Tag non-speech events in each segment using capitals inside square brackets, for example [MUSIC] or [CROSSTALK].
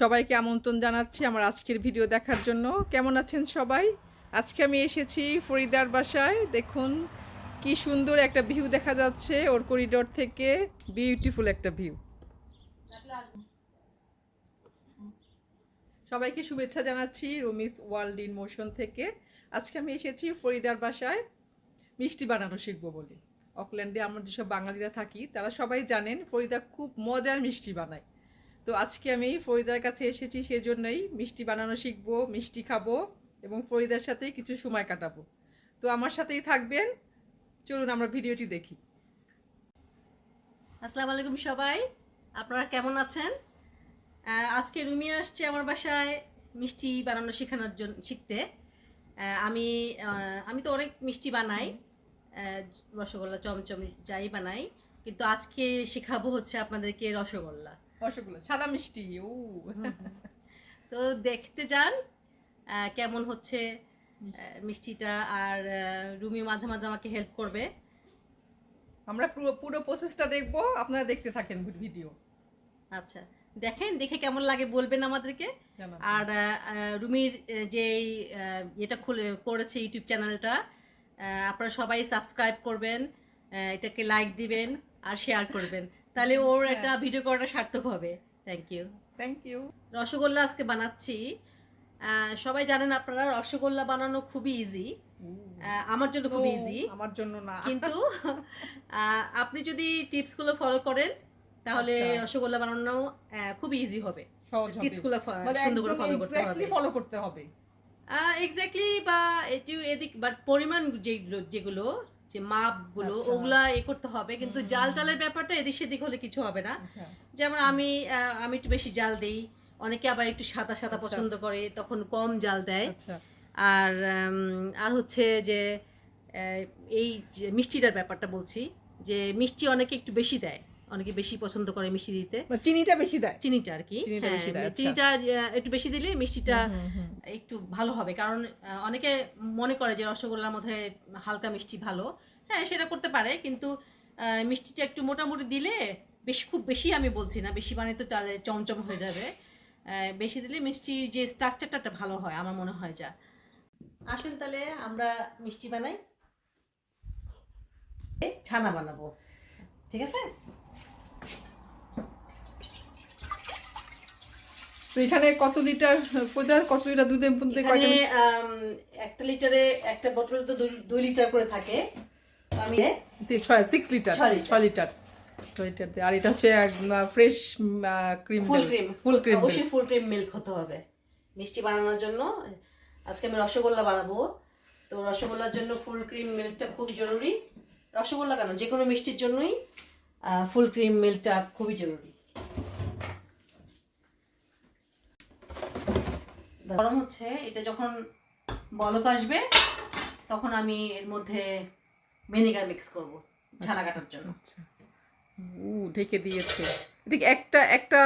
সবাইকে আমন্ত্রণ জানাচ্ছি আমার আজকের ভিডিও দেখার জন্য। কেমন আছেন সবাই? আজকে আমি এসেছি ফরিদার বাসায়। দেখুন, কি সুন্দর একটা ভিউ দেখা যাচ্ছে ওর করিডোর থেকে। বিউটিফুল একটা ভিউ। সবাইকে শুভেচ্ছা জানাচ্ছি রুমিস ওয়ার্ল্ড ইন মোশন থেকে। আজকে আমি এসেছি ফরিদার বাসায় মিষ্টি বানানো শিখব বলে। অকল্যান্ডে আমরা যেসব বাঙালিরা থাকি, তারা সবাই জানেন, ফরিদা খুব মজার মিষ্টি বানায়। তো আজকে আমি ফরিদার কাছে এসেছি সেজন্যই মিষ্টি বানানো শিখব, মিষ্টি খাব এবং ফরিদার সাথে কিছু সময় কাটাবো। তো আমার সাথেই থাকবেন। চলুন আমরা ভিডিওটি দেখি। আসসালামু আলাইকুম সবাই। আপনারা কেমন আছেন? আজকে রুমি আসছে আমার বাসায় মিষ্টি বানানো শেখানোর জন্য শিখতে। আমি আমি তো অনেক মিষ্টি বানাই। রসগোল্লা, চমচম, যাই বানাই। কিন্তু আজকে শেখাবো হচ্ছে আপনাদেরকে রসগোল্লা। রসগোল্লা সাদা মিষ্টি ও তো দেখতে যান কেমন হচ্ছে মিষ্টিটা আর রুমি মাঝে মাঝে আমাকে হেল্প করবে। আমরা পুরো পুরো প্রসেসটা দেখব আপনারা দেখতে থাকেন ভিডিও আচ্ছা দেখেন দেখে কেমন লাগে বলবেন আমাদেরকে। আর রুমির যে এটা খুলে করেছে ইউটিউব চ্যানেলটা আপনারা সবাই সাবস্ক্রাইব করবেন এটাকে লাইক দিবেন। আর শেয়ার করবেন। তাহলে ওর একটা ভিডিও করাটা সার্থক হবে। Thank you thank you rasgulla আজকে বানাচ্ছি। সবাই জানেন আপনারা রসগোল্লা বানানো খুবই ইজি আমার জন্য খুব ইজি আমার জন্য না। কিন্তু আপনি যদি টিপসগুলো ফলো করেন তাহলে আচ্ছা। রসগোল্লা বানানো খুব ইজি হবে। টিপসগুলো মানে সুন্দর করে ফলো করতে হবে। follow করতে হবে। এক্স্যাক্টলি বা এটি এদিক বাট পরিমাণ যেগুলো যেগুলো যে মাপগুলো আচ্ছা। ওগুলা এ করতে হবে। কিন্তু জাল টালের ব্যাপারটা এদিক সেদিক হলে কিছু হবে না। আচ্ছা। যেমন আমি আমি একটু বেশি জাল দিই। অনেকে আবার একটু সাদা সাদা আচ্ছা। পছন্দ করে তখন কম জাল দেয়। আর আর হচ্ছে যে এই যে মিষ্টিটার ব্যাপারটা বলছি যে মিষ্টি অনেকে একটু বেশি দেয়। অনেকে বেশি পছন্দ করে মিষ্টি দিতে। মানে চিনিটা বেশি দেয়। চিনিটা আর কি। চিনিটা হ্যাঁ, আচ্ছা। একটু বেশি দিলে মিষ্টিটা একটু ভালো হবে। কারণ অনেকে মনে করে যে রসগোল্লার মধ্যে হালকা মিষ্টি ভালো। হ্যাঁ সেটা করতে পারে কিন্তু মিষ্টিটা একটু মোটামুটি দিলে বেশি খুব বেশি আমি বলছি না বেশি মানে তো চালে চমচম হয়ে যাবে। বেশি দিলে মিষ্টির যে স্ট্রাকচারটা ভালো হয় আমার মনে হয় যা। আসুন তাহলে আমরা মিষ্টি বানাই। ছানা বানাবো। ঠিক আছে? তো এখানে কত লিটার ফোদার কত লিটার দুধের মধ্যে কয়টা এখানে? একটা লিটারে একটা বোতল তো দুই- লিটার করে থাকে আমি ছয় সিক্স লিটার ছয় লিটার। লিটার। আর এটা হচ্ছে fresh cream full cream full cream অবশ্যই ফুল ক্রিম মিল্ক হতে হবে মিষ্টি বানানোর জন্য আজকে আমি রসগোল্লা বানাবো তো রসগোল্লার জন্য ফুল ক্রিম মিল্কটা খুব জরুরি রসগোল্লা কেন যে কোনো মিষ্টির জন্যই ফুল ক্রিম মিল্কটা খুবই জরুরি। গরম হচ্ছে এটা যখন বলক আসবে তখন আমি এর মধ্যে ভিনেগার মিক্স করব ছানা কাটার জন্য। আচ্ছা। ও ঢেকে দিয়েছে। এটা একটা একটা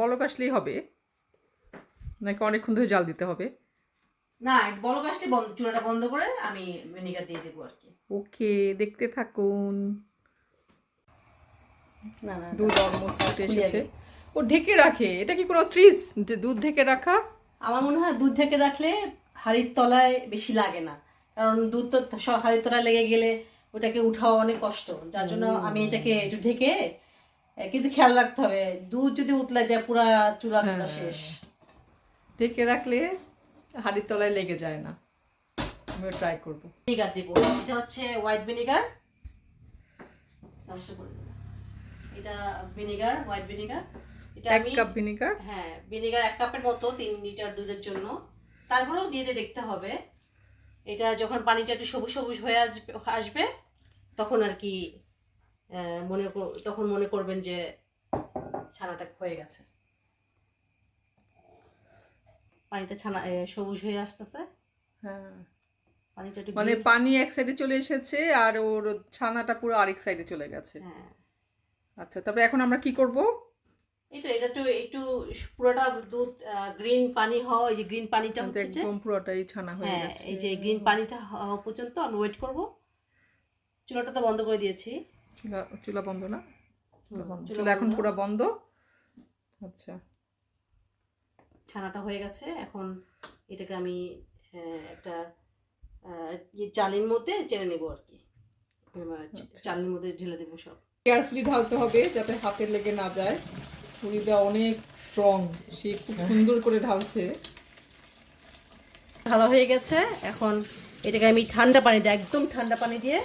বলক আসলেই হবে? নাকি অনেকক্ষণ ধরে জাল দিতে হবে? না বলক আসলে চুলাটা বন্ধ করে আমি ভিনেগার দিয়ে দেবো আর কি। ওকে দেখতে থাকুন। না না দুধ অলমোস্ট ফুটে এসেছে। ও ঢেকে রাখে এটা কি কোনো ট্রিস দুধ ঢেকে রাখা? আমার মনে হয় দুধ থেকে রাখলে হাড়ির তলায় বেশি লাগে না। কারণ দুধ তো সব হাড়ির তলায় লেগে গেলে ওটাকে উঠাও অনেক কষ্ট। যার জন্য আমি এটাকে একটু ঢেকে কিন্তু খেয়াল রাখতে হবে দুধ যদি উঠলে যায় পুরা চুলা টুলা শেষ। ঢেকে রাখলে হাড়ির তলায় লেগে যায় না। আমিও ট্রাই করব। ভিনেগার দিব। এটা হচ্ছে হোয়াইট ভিনেগার এটা ভিনেগার হোয়াইট ভিনেগার। এটা এক কাপ ভিনেগার? হ্যাঁ ভিনেগার এক কাপের মতো তিন লিটার দুধের জন্য। তারপরেও দিয়ে দিয়ে দেখতে হবে। এটা যখন পানিটা একটু সবুজ সবুজ হয়ে আসবে আসবে তখন আর কি মনে তখন মনে করবেন যে ছানাটা হয়ে গেছে। পানিটা ছানা সবুজ হয়ে আসতেছে। হ্যাঁ। মানে পানি এক সাইডে চলে এসেছে আর ওর ছানাটা পুরো আরেক সাইডে চলে গেছে। হ্যাঁ। আচ্ছা তারপরে এখন আমরা কি করব? এটা এটা তো একটু পুরোটা দুধ গ্রিন পানি হওয়া এই যে গ্রিন পানিটা হচ্ছে একদম পুরোটাই ছানা হয়ে হ্যাঁ গেছে। এই যে গ্রিন পানিটা হওয়া পর্যন্ত আমি ওয়েট করব। চুলাটা তো বন্ধ করে দিয়েছি। চুলা চুলা বন্ধ না? চুলা বন্ধ। চুলা এখন পুরো বন্ধ? আচ্ছা। ছানাটা হয়ে গেছে। এখন এটাকে আমি একটা ইয়ে চালির মধ্যে চেড়ে নেব আর কি। আচ্ছা। চালির মধ্যে ঢেলে দেবো সব। কেয়ারফুলি ঢালতে হবে যাতে হাতে লেগে না যায়। ফরিদা অনেক স্ট্রং সে খুব সুন্দর করে ঢালছে। ভালো হয়ে গেছে। এখন এটাকে আমি ঠান্ডা পানি দিয়ে একদম ঠান্ডা পানি দিয়ে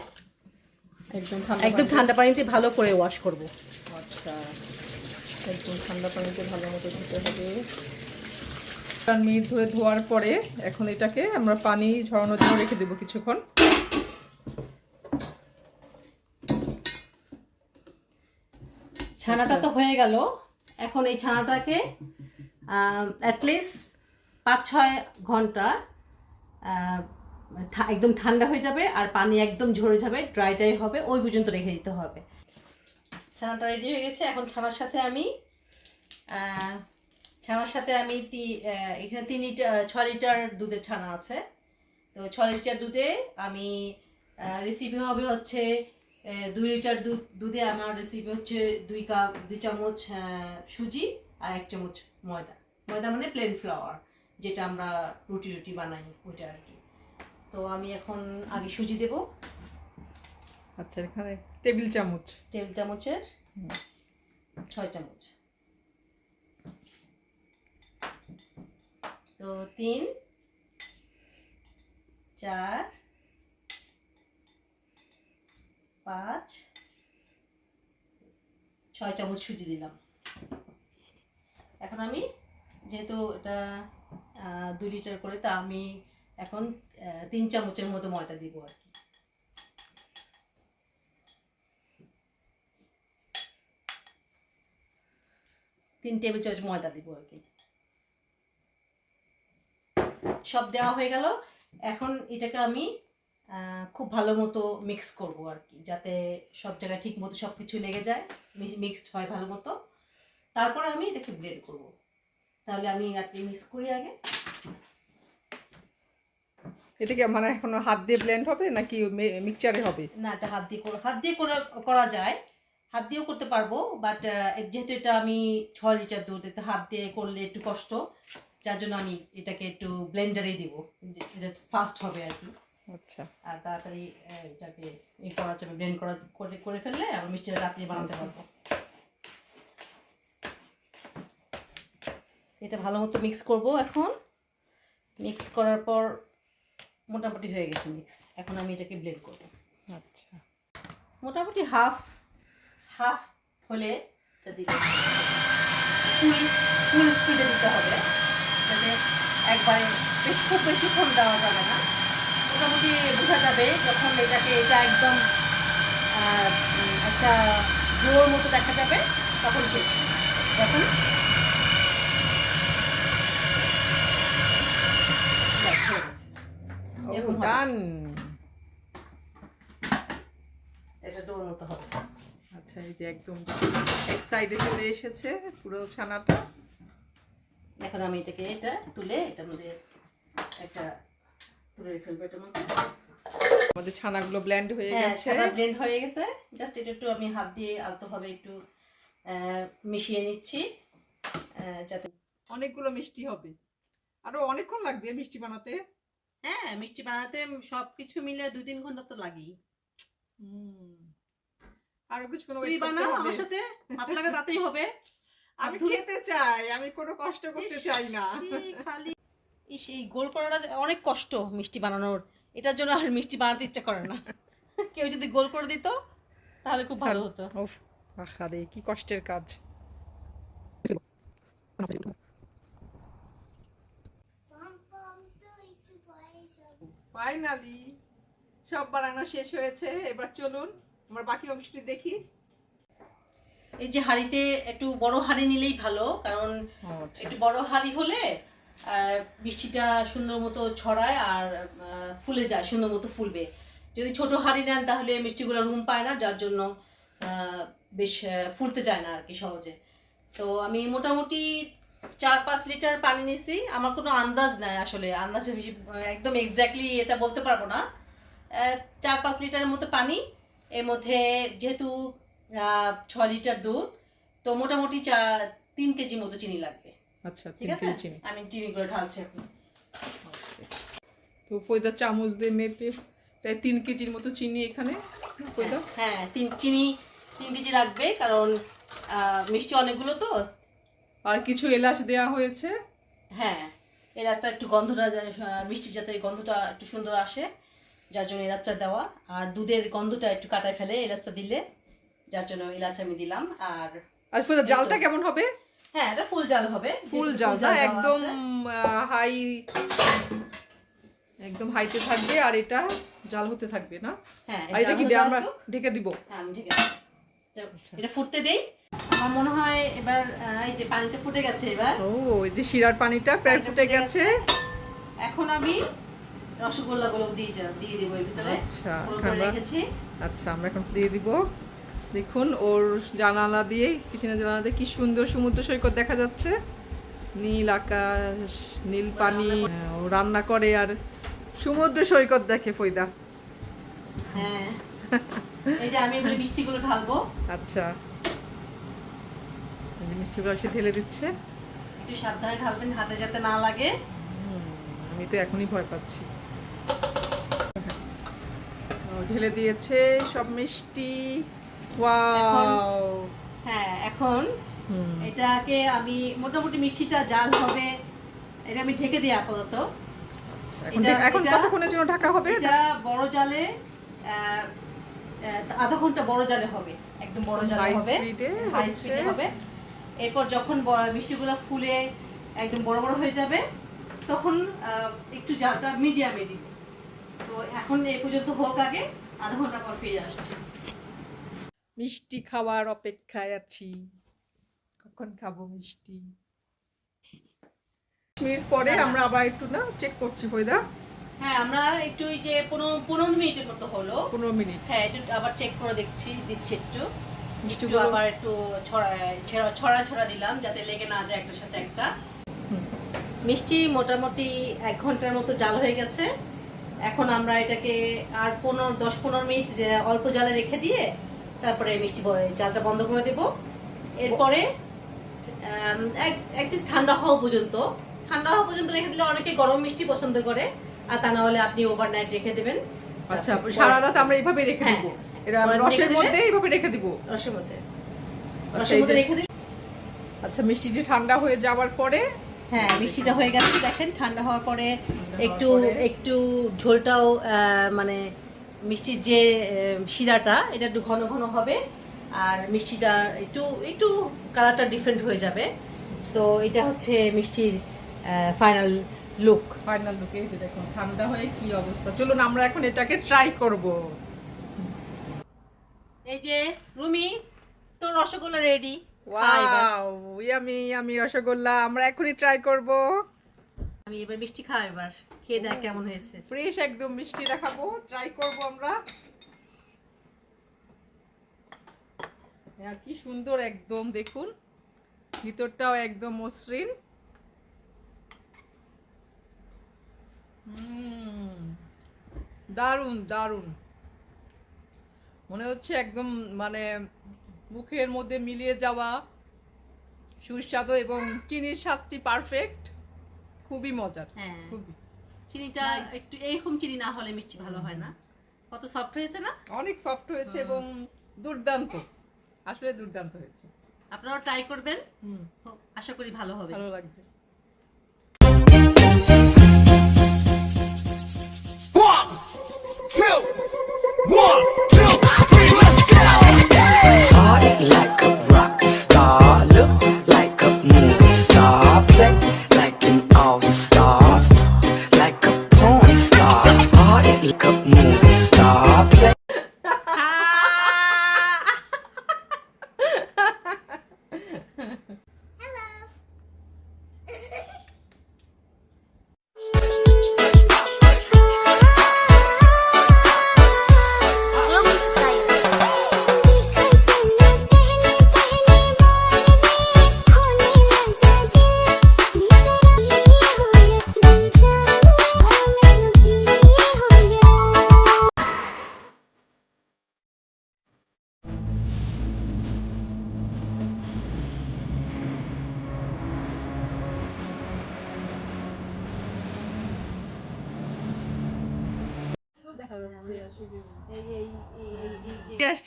একদম ঠান্ডা একদম ঠান্ডা পানিতে ভালো করে ওয়াশ করব। আচ্ছা একদম ঠান্ডা পানিতে ভালো মতো ধুতে হবে। চার মিনিট ধরে ধোয়ার পরে এখন এটাকে আমরা পানি ঝরানোর জন্য রেখে দেবো কিছুক্ষণ। ছানাটা তো হয়ে গেল। এখন এই ছানাটাকে অ্যাটলিস্ট পাঁচ ছয় ঘণ্টা একদম ঠান্ডা হয়ে যাবে আর পানি একদম ঝরে যাবে ড্রাই ড্রাই হবে ওই পর্যন্ত রেখে দিতে হবে। ছানাটা রেডি হয়ে গেছে। এখন ছানার সাথে আমি ছানার সাথে আমি এখানে তিন লিটার ছ লিটার দুধের ছানা আছে। তো ছ লিটার দুধে আমি রেসিপি হবে হচ্ছে দুই লিটার দুধ দুধে আমার রেসিপি হচ্ছে দুই কাপ দুই চামচ সুজি আর এক চামচ ময়দা। ময়দা মানে প্লেন ফ্লাওয়ার যেটা আমরা রুটি রুটি বানাই ওইটা আর কি। তো আমি এখন আগে সুজি দেব। আচ্ছা এখানে টেবিল চামচ। টেবিল চামচের ছয় চামচ। তো তিন চার পাঁচ, ছয় চামচ সুজি দিলাম। এখন আমি যেহেতু এটা দুই লিটার করে, তা আমি এখন তিন চামচের মতো ময়দা দিব আর কি। তিন টেবিল চামচ ময়দা দিব আর কি। সব দেওয়া হয়ে গেল। এখন এটাকে আমি খুব ভালো মতো মিক্স করব আর কি যাতে সব জায়গায় ঠিক মতো সব কিছু লেগে যায় মিক্সড হয় ভালো মতো। তারপরে আমি এটাকে ব্লেন্ড করব। তাহলে আমি আগে মিক্স করি আগে। এটা কি মানে এখন হাত দিয়ে ব্লেন্ড হবে নাকি মিক্সচারে হবে? না এটা হাত দিয়ে করা হাত দিয়ে করা করা যায়। হাত দিয়েও করতে পারব বাট যেহেতু এটা আমি ছ লিটার দুধ এটা হাত দিয়ে করলে একটু কষ্ট যার জন্য আমি এটাকে একটু ব্লেন্ডারেই দিব। এটা ফাস্ট হবে আর কি। আচ্ছা। আর তাড়াতাড়ি এটাকে ই করা যাবে ব্লেন্ড করা করে করে ফেললে মিষ্টিটা রাত্রে বানাতে আচ্ছা। পারব। এটা ভালো মতো মিক্স করব এখন। মিক্স করার পর মোটামুটি হয়ে গেছে মিক্স এখন আমি এটাকে ব্লেন্ড করব। আচ্ছা। মোটামুটি হাফ হাফ হলে এটা দিতে ফুল ফুল স্পিডে দিতে হবে। যাতে একবারে বেশি খুব বেশিক্ষণ দেওয়া যাবে না। মোটামুটি বোঝা যাবে যখন এটাকে এটা একদম একটা জোর মতো দেখা যাবে তখন শেষ। তখন। ডান। এটা ডোর মতো হবে। আচ্ছা এই যে একদম এক সাইডে চলে এসেছে পুরো ছানাটা। এখন আমি এটাকে এটা তুলে এটার মধ্যে একটা ফেলব আমাদের ছানাগুলো ব্লেন্ড হয়ে হ্যাঁ গেছে। ব্লেন্ড হয়ে গেছে। জাস্ট এটা একটু আমি হাত দিয়ে আলতোভাবে একটু মিশিয়ে নিচ্ছি যাতে অনেকগুলো মিষ্টি হবে। আরও অনেকক্ষণ লাগবে মিষ্টি বানাতে। হ্যাঁ মিষ্টি বানাতে সব কিছু মিলে দুই তিন ঘণ্টা তো লাগেই। আরও কিছু কোনো তুই বানাও আমার সাথে হাত লাগা তাতেই হবে। [LAUGHS] আমি খেতে চাই আমি কোনো কষ্ট করতে চাই না। খালি ইস এই গোল করাটা অনেক কষ্ট মিষ্টি বানানোর। এটার জন্য আর মিষ্টি বানাতে ইচ্ছা করে না। [LAUGHS] কেউ যদি গোল করে দিত তাহলে খুব ভালো হতো। উফ আহারে কি কষ্টের কাজ। ফাইনালি সব বানানো শেষ হয়েছে। এবার চলুন আমার বাকি অংশটি দেখি। এই যে হাঁড়িতে একটু বড় হাঁড়ি নিলেই ভালো কারণ আচ্ছা। একটু বড় হাঁড়ি হলে আহ, মিষ্টিটা সুন্দর মতো ছড়ায় আর ফুলে যায় সুন্দর মতো ফুলবে। যদি ছোট হাঁড়ি নেন তাহলে মিষ্টিগুলো রুম পায় না যার জন্য বেশ ফুলতে যায় না আর কি সহজে। তো আমি মোটামুটি চার পাঁচ লিটার পানি নিছি। আমার কোনো আন্দাজ নাই আসলে। আন্দাজে একদম এক্স্যাক্টলি এটা বলতে পারব না। চার পাঁচ লিটারের মতো পানি। এর মধ্যে যেহেতু ছ লিটার দুধ তো মোটামুটি চা তিন কেজি মতো চিনি লাগবে। আচ্ছা ঠিক আছে? চিনি। আমি চিনি করে ঢালছি এখন। তো ফয়দা চামচ দিয়ে মেপে প্রায় তিন কেজির মতো চিনি এখানে ফয়দা হ্যাঁ তিন চিনি তিন কেজি লাগবে কারণ মিষ্টি অনেকগুলো তো। আর কিছু এলাচ দেয়া হয়েছে। হ্যাঁ এলাচটা একটু গন্ধটা মিষ্টির যাতে গন্ধটা একটু সুন্দর আসে যার জন্য এলাচটা দেওয়া। আর দুধের গন্ধটা একটু কাটায় ফেলে এলাচটা দিলে যার জন্য এলাচ আমি দিলাম। আর আর জালটা কেমন হবে? হ্যাঁ এটা ফুল জাল হবে ফুল জাল একদম হাই একদম হাইতে থাকবে আর এটা জাল হতে থাকবে না। হ্যাঁ আর এটা কি আমরা ঢেকে দিব? হ্যাঁ আমি আচ্ছা। এটা ফুটতে দেই। আমার মনে হয় এবার এই যে পানিটা ফুটে গেছে এবার। ও এই যে শিরার পানিটা প্রায় ফুটে গেছে। এখন আমি রসগোল্লা গুলো দিয়ে দিয়ে দিব এর ভিতরে। আচ্ছা, রেখেছি। আচ্ছা আমরা এখন দিয়ে দিব। দেখুন ওর জানালা দিয়ে কিচেনের জানালা দিয়ে কি সুন্দর সমুদ্র সৈকত দেখা যাচ্ছে। নীল আকাশ নীল পানি হ্যাঁ, ও রান্না করে আর সমুদ্র সৈকত দেখে ফয়দা হ্যাঁ এই যে আমি এগুলো মিষ্টিগুলো ঢালবো। আচ্ছা। মিষ্টিগুলো সে ঢেলে দিচ্ছে। একটু সাবধানে ঢালবেন হাতে যাতে না লাগে। আমি তো এখনই ভয় পাচ্ছি। ও, ঢেলে দিয়েছে সব মিষ্টি। হ্যাঁ এখন এটাকে আমি মোটামুটি মিষ্টিটা জাল হবে এটা আমি ঢেকে দিই আপাতত। আচ্ছা, এখন এটা- এখন এটা- কতক্ষণের জন্য ঢাকা হবে এটা? বড় জালে আহ, আহ, আধা ঘণ্টা বড় জালে হবে একদম বড় জালে হবে। হাই স্পিডে হবে। এরপর যখন মিষ্টিগুলো ফুলে একদম বড় বড় হয়ে যাবে তখন একটু জালটা মিডিয়ামে দিব তো এখন এই পর্যন্ত হোক আগে আধা ঘণ্টা পর ফিরে আসছি। মিষ্টি খাওয়ার অপেক্ষায় আছি। কখন খাব মিষ্টি? মিনিট পরে আমরা আবার একটু না চেক করছি ফয়দা হ্যাঁ আমরা একটু ওই যে পনেরো পনেরো মিনিটের মতো হলো। পনেরো মিনিট। হ্যাঁ একটু আবার চেক করে দেখছি দিচ্ছি একটু। একটু মিষ্টিগুলো- আবার একটু ছড়া ছড়া ছড়া দিলাম যাতে লেগে না যায় একটার সাথে একটা। মিষ্টি মোটামুটি এক ঘণ্টার মতো জাল হয়ে গেছে। এখন আমরা এটাকে আর পনেরো দশ পনেরো মিনিট অল্প জালে রেখে দিয়ে তারপরে মিষ্টি জালটা বন্ধ করে দেব। এরপরে এক- ঠান্ডা হওয়া পর্যন্ত। ঠান্ডা হওয়া পর্যন্ত রেখে দিলে অনেকে গরম মিষ্টি পছন্দ করে আর তা না হলে আপনি ওভারনাইট রেখে দেবেন। আচ্ছা সারা রাত আমরা এইভাবে রেখে হ্যাঁ। এটা রসের মধ্যে এইভাবে রেখে দিব। রসের মধ্যে। আচ্ছা, রসের মধ্যে রেখে দিলে আচ্ছা মিষ্টিটি ঠান্ডা হয়ে যাওয়ার পরে হ্যাঁ মিষ্টিটা হয়ে গেছে দেখেন ঠান্ডা হওয়ার পরে একটু একটু ঝোলটাও মানে মিষ্টির যে শিরাটা এটা একটু ঘন ঘন হবে। আর মিষ্টিটা একটু একটু কালারটা ডিফারেন্ট হয়ে যাবে। তো এটা হচ্ছে মিষ্টির ফাইনাল লুক ফাইনাল লুক এই যে দেখুন ঠান্ডা হয়ে কি অবস্থা। চলুন আমরা এখন এটাকে ট্রাই করব। এই যে রুমি তো rasgulla ready wow yummy yummy rasgulla আমরা এখনই ট্রাই করব। আমি এবার মিষ্টি খাও এবার। খেয়ে দেখ কেমন হয়েছে। ফ্রেশ একদম মিষ্টিটা খাব ট্রাই করব আমরা। হ্যাঁ, কি সুন্দর একদম দেখুন। ভিতরটাও একদম মসৃণ। হুম, দারুণ দারুণ। মনে হচ্ছে একদম মানে মুখের মধ্যে মিলিয়ে যাওয়া সুস্বাদু এবং চিনির স্বাদটি পারফেক্ট খুবই মজার হ্যাঁ। খুবই। চিনিটা একটু এরকম চিনি না হলে মিষ্টি ভালো হয় না। কত সফট হয়েছে না? অনেক সফট হয়েছে এবং দুর্দান্ত। আসলে দুর্দান্ত হয়েছে। আপনারাও ট্রাই করবেন। আশা করি ভালো হবে। ভালো লাগবে। One, two, one, two, three, let's go!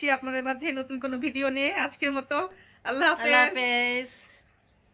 আসছি আপনাদের মাঝে নতুন কোনো ভিডিও নিয়ে। আজকের মতো আল্লাহ হাফেজ।